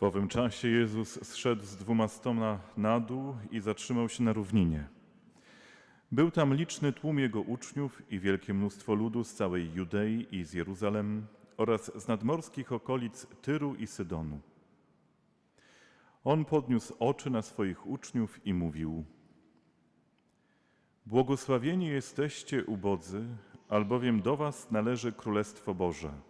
W owym czasie Jezus zszedł z dwumastoma na dół i zatrzymał się na równinie. Był tam liczny tłum jego uczniów i wielkie mnóstwo ludu z całej Judei i z Jeruzalem oraz z nadmorskich okolic Tyru i Sydonu. On podniósł oczy na swoich uczniów i mówił: Błogosławieni jesteście ubodzy, albowiem do was należy Królestwo Boże.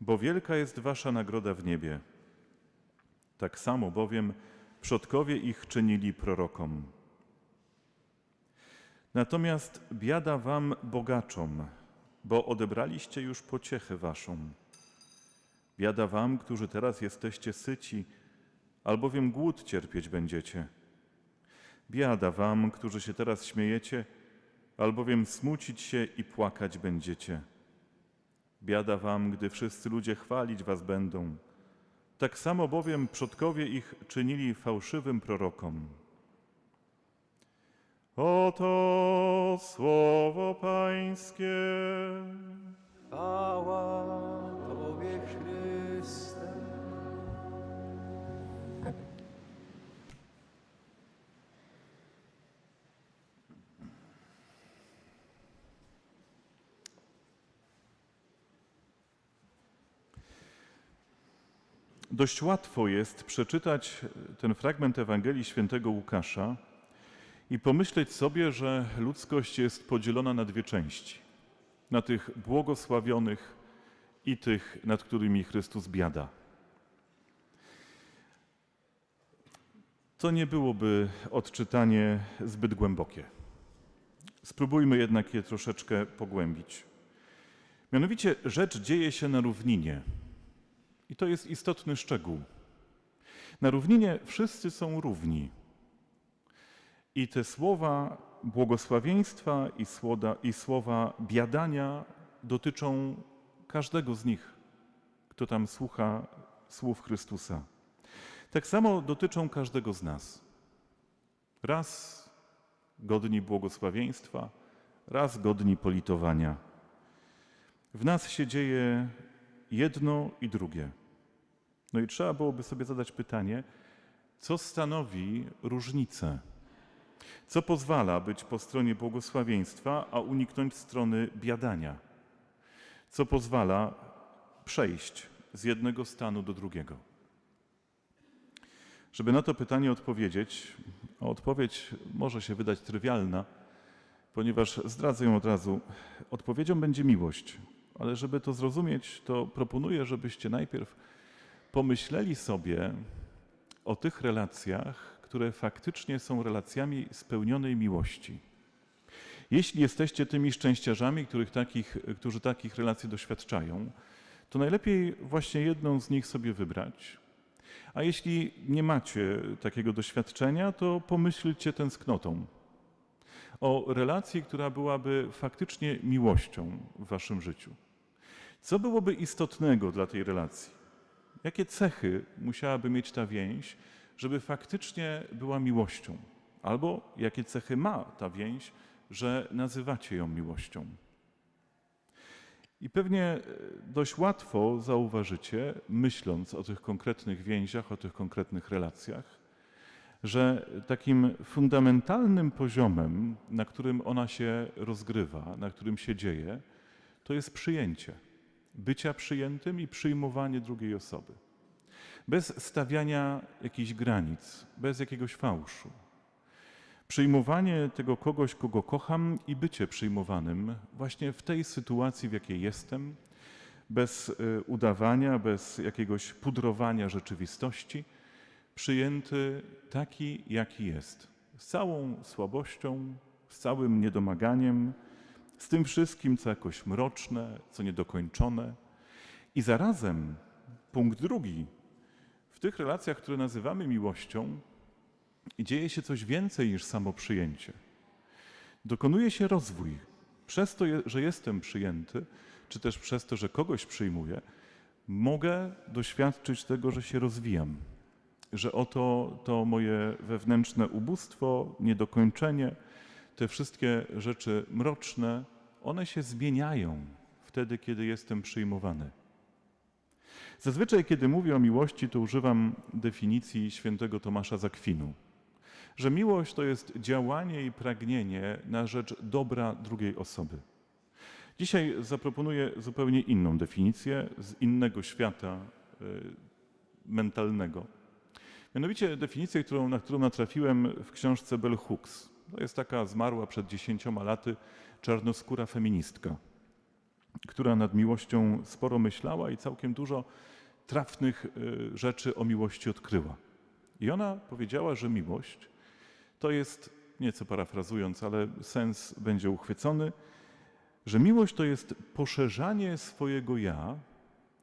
bo wielka jest wasza nagroda w niebie. Tak samo bowiem przodkowie ich czynili prorokom. Natomiast biada wam bogaczom, bo odebraliście już pociechę waszą. Biada wam, którzy teraz jesteście syci, albowiem głód cierpieć będziecie. Biada wam, którzy się teraz śmiejecie, albowiem smucić się i płakać będziecie. Biada wam, gdy wszyscy ludzie chwalić was będą. Tak samo bowiem przodkowie ich czynili fałszywym prorokom. Oto słowo Pańskie. Chwała Tobie, Chryste. Dość łatwo jest przeczytać ten fragment Ewangelii Świętego Łukasza i pomyśleć sobie, że ludzkość jest podzielona na dwie części: na tych błogosławionych i tych, nad którymi Chrystus biada. To nie byłoby odczytanie zbyt głębokie. Spróbujmy jednak je troszeczkę pogłębić. Mianowicie rzecz dzieje się na równinie. I to jest istotny szczegół. Na równinie wszyscy są równi. I te słowa błogosławieństwa i słowa, i słowa biadania dotyczą każdego z nich, kto tam słucha słów Chrystusa. Tak samo dotyczą każdego z nas. Raz godni błogosławieństwa, raz godni politowania. W nas się dzieje jedno i drugie. No i trzeba byłoby sobie zadać pytanie, co stanowi różnicę? Co pozwala być po stronie błogosławieństwa, a uniknąć strony biadania? Co pozwala przejść z jednego stanu do drugiego? Żeby na to pytanie odpowiedzieć, a odpowiedź może się wydać trywialna, ponieważ zdradzę ją od razu, odpowiedzią będzie miłość. Ale żeby to zrozumieć, to proponuję, żebyście najpierw pomyśleli sobie o tych relacjach, które faktycznie są relacjami spełnionej miłości. Jeśli jesteście tymi szczęściarzami, których takich, którzy takich relacji doświadczają, to najlepiej właśnie jedną z nich sobie wybrać. A jeśli nie macie takiego doświadczenia, to pomyślcie tęsknotą o relacji, która byłaby faktycznie miłością w waszym życiu. Co byłoby istotnego dla tej relacji? Jakie cechy musiałaby mieć ta więź, żeby faktycznie była miłością? Albo jakie cechy ma ta więź, że nazywacie ją miłością? I pewnie e, dość łatwo zauważycie, myśląc o tych konkretnych więziach, o tych konkretnych relacjach, że takim fundamentalnym poziomem, na którym ona się rozgrywa, na którym się dzieje, to jest przyjęcie. Bycia przyjętym i przyjmowanie drugiej osoby. Bez stawiania jakichś granic, bez jakiegoś fałszu. Przyjmowanie tego kogoś, kogo kocham i bycie przyjmowanym właśnie w tej sytuacji, w jakiej jestem, bez y, udawania, bez jakiegoś pudrowania rzeczywistości, przyjęty taki, jaki jest, z całą słabością, z całym niedomaganiem, z tym wszystkim, co jakoś mroczne, co niedokończone. I zarazem punkt drugi, w tych relacjach, które nazywamy miłością, dzieje się coś więcej niż samo przyjęcie. Dokonuje się rozwój. Przez to, że jestem przyjęty, czy też przez to, że kogoś przyjmuję, mogę doświadczyć tego, że się rozwijam. Że oto to moje wewnętrzne ubóstwo, niedokończenie, te wszystkie rzeczy mroczne, one się zmieniają wtedy, kiedy jestem przyjmowany. Zazwyczaj, kiedy mówię o miłości, to używam definicji świętego Tomasza z Akwinu, że miłość to jest działanie i pragnienie na rzecz dobra drugiej osoby. Dzisiaj zaproponuję zupełnie inną definicję z innego świata y, mentalnego. Mianowicie definicję, którą, na którą natrafiłem w książce Bell Hooks. To jest taka zmarła przed dziesięcioma laty czarnoskóra feministka, która nad miłością sporo myślała i całkiem dużo trafnych y, rzeczy o miłości odkryła. I ona powiedziała, że miłość to jest, nieco parafrazując, ale sens będzie uchwycony, że miłość to jest poszerzanie swojego ja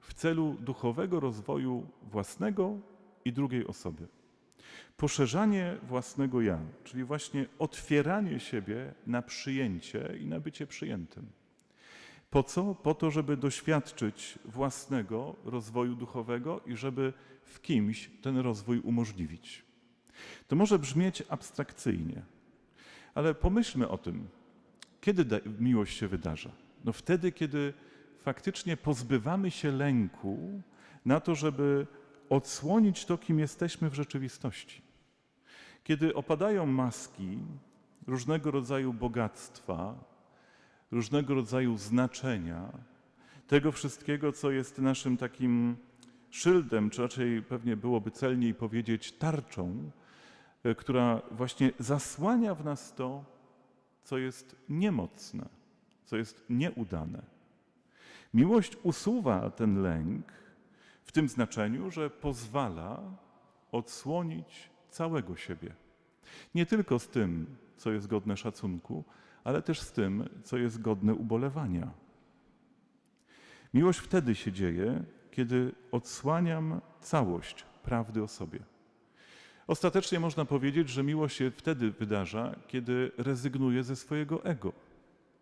w celu duchowego rozwoju własnego i drugiej osoby. Poszerzanie własnego ja, czyli właśnie otwieranie siebie na przyjęcie i na bycie przyjętym. Po co? Po to, żeby doświadczyć własnego rozwoju duchowego i żeby w kimś ten rozwój umożliwić. To może brzmieć abstrakcyjnie, ale pomyślmy o tym, kiedy miłość się wydarza. No wtedy, kiedy faktycznie pozbywamy się lęku na to, żeby odsłonić to, kim jesteśmy w rzeczywistości. Kiedy opadają maski różnego rodzaju bogactwa, różnego rodzaju znaczenia, tego wszystkiego, co jest naszym takim szyldem, czy raczej pewnie byłoby celniej powiedzieć tarczą, e, która właśnie zasłania w nas to, co jest niemocne, co jest nieudane. Miłość usuwa ten lęk w tym znaczeniu, że pozwala odsłonić całego siebie. Nie tylko z tym, co jest godne szacunku, ale też z tym, co jest godne ubolewania. Miłość wtedy się dzieje, kiedy odsłaniam całość prawdy o sobie. Ostatecznie można powiedzieć, że miłość się wtedy wydarza, kiedy rezygnuję ze swojego ego.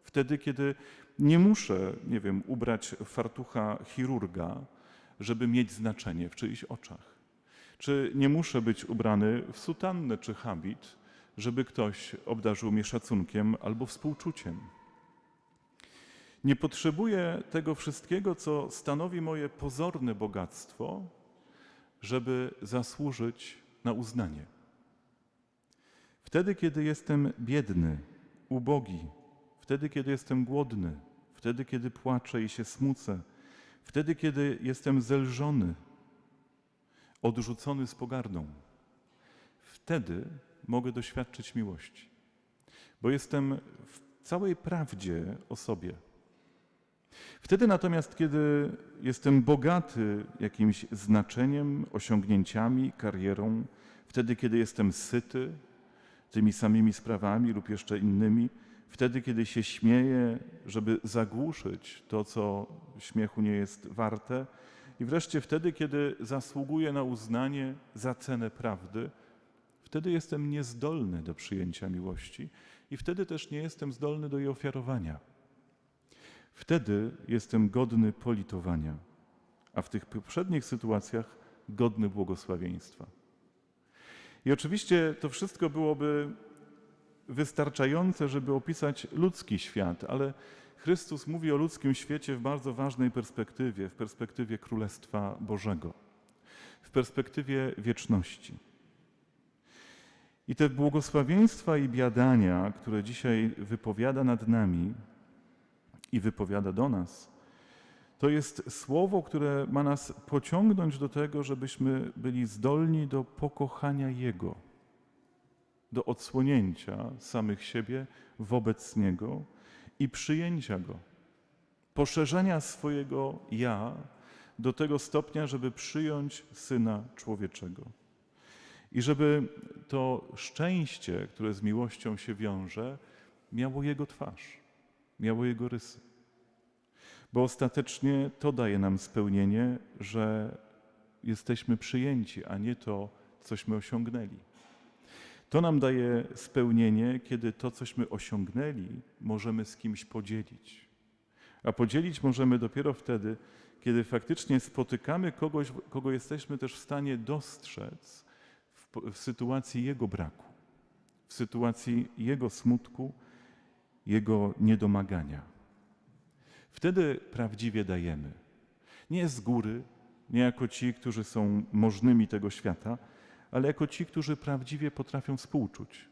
Wtedy, kiedy nie muszę, nie wiem, ubrać fartucha chirurga, żeby mieć znaczenie w czyichś oczach. Czy nie muszę być ubrany w sutannę czy habit, żeby ktoś obdarzył mnie szacunkiem albo współczuciem. Nie potrzebuję tego wszystkiego, co stanowi moje pozorne bogactwo, żeby zasłużyć na uznanie. Wtedy, kiedy jestem biedny, ubogi, wtedy, kiedy jestem głodny, wtedy, kiedy płaczę i się smucę, wtedy, kiedy jestem zelżony, odrzucony z pogardą, wtedy mogę doświadczyć miłości, bo jestem w całej prawdzie o sobie. Wtedy natomiast, kiedy jestem bogaty jakimś znaczeniem, osiągnięciami, karierą, wtedy, kiedy jestem syty tymi samymi sprawami lub jeszcze innymi, wtedy, kiedy się śmieję, żeby zagłuszyć to, co śmiechu nie jest warte, i wreszcie wtedy, kiedy zasługuję na uznanie za cenę prawdy, wtedy jestem niezdolny do przyjęcia miłości i wtedy też nie jestem zdolny do jej ofiarowania. Wtedy jestem godny politowania, a w tych poprzednich sytuacjach godny błogosławieństwa. I oczywiście to wszystko byłoby wystarczające, żeby opisać ludzki świat, ale Chrystus mówi o ludzkim świecie w bardzo ważnej perspektywie, w perspektywie Królestwa Bożego, w perspektywie wieczności. I te błogosławieństwa i biadania, które dzisiaj wypowiada nad nami i wypowiada do nas, to jest słowo, które ma nas pociągnąć do tego, żebyśmy byli zdolni do pokochania Jego, do odsłonięcia samych siebie wobec Niego i przyjęcia Go, poszerzenia swojego ja do tego stopnia, żeby przyjąć Syna Człowieczego. I żeby to szczęście, które z miłością się wiąże, miało Jego twarz, miało Jego rysy. Bo ostatecznie to daje nam spełnienie, że jesteśmy przyjęci, a nie to, cośmy osiągnęli. To nam daje spełnienie, kiedy to, cośmy osiągnęli, możemy z kimś podzielić. A podzielić możemy dopiero wtedy, kiedy faktycznie spotykamy kogoś, kogo jesteśmy też w stanie dostrzec w, w sytuacji jego braku, w sytuacji jego smutku, jego niedomagania. Wtedy prawdziwie dajemy. Nie z góry, nie jako ci, którzy są możnymi tego świata, ale jako ci, którzy prawdziwie potrafią współczuć,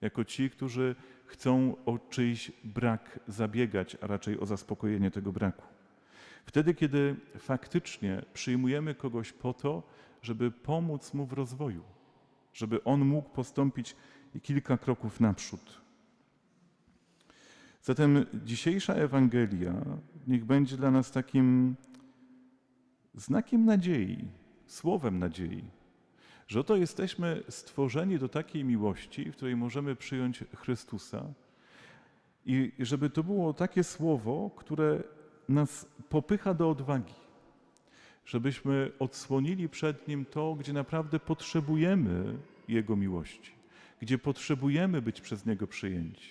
jako ci, którzy chcą o czyjś brak zabiegać, a raczej o zaspokojenie tego braku. Wtedy, kiedy faktycznie przyjmujemy kogoś po to, żeby pomóc mu w rozwoju, żeby on mógł postąpić kilka kroków naprzód. Zatem dzisiejsza Ewangelia niech będzie dla nas takim znakiem nadziei, słowem nadziei, że oto jesteśmy stworzeni do takiej miłości, w której możemy przyjąć Chrystusa i żeby to było takie słowo, które nas popycha do odwagi, żebyśmy odsłonili przed Nim to, gdzie naprawdę potrzebujemy Jego miłości, gdzie potrzebujemy być przez Niego przyjęci.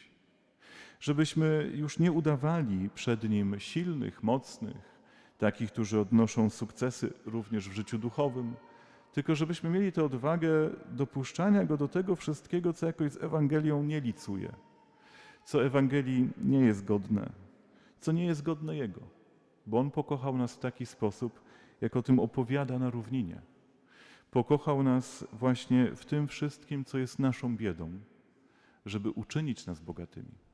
Żebyśmy już nie udawali przed Nim silnych, mocnych, takich, którzy odnoszą sukcesy również w życiu duchowym, tylko żebyśmy mieli tę odwagę dopuszczania Go do tego wszystkiego, co jakoś z Ewangelią nie licuje, co Ewangelii nie jest godne, co nie jest godne Jego, bo On pokochał nas w taki sposób, jak o tym opowiada na równinie. Pokochał nas właśnie w tym wszystkim, co jest naszą biedą, żeby uczynić nas bogatymi.